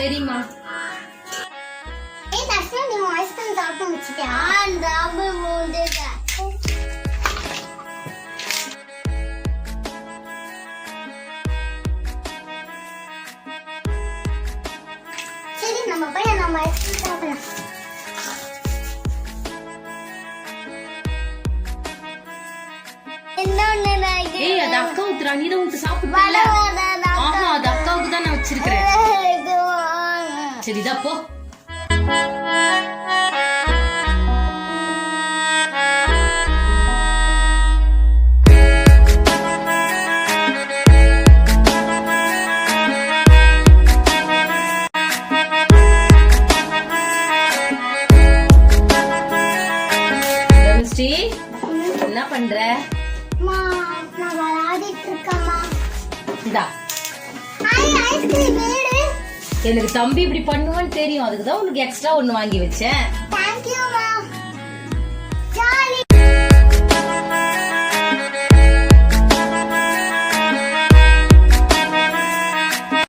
சரிம்மா. ஏய் தர்ஷனா நீ ஐஸ்கிரீம் சாப்பிட்டு முடிச்சிட்டியா சரி நம்ம போய் நம்ம ஐஸ்கிரீம் சாப்பிடலாம் என்ன ஒண்ணு நான் ஏய் அது அக்கா ஊத்துறா. நீ தான் ஊத்து வர வாங்க. சரி இதா போ என்ன பண்ற. இந்தா ஐஸ்கிரீம். எனக்கு தம்பி இப்படி பண்ணுவான்னு தெரியும். அதுக்கு தான் உனக்கு எக்ஸ்ட்ரா ஒண்ணு வாங்கி வச்சேன்.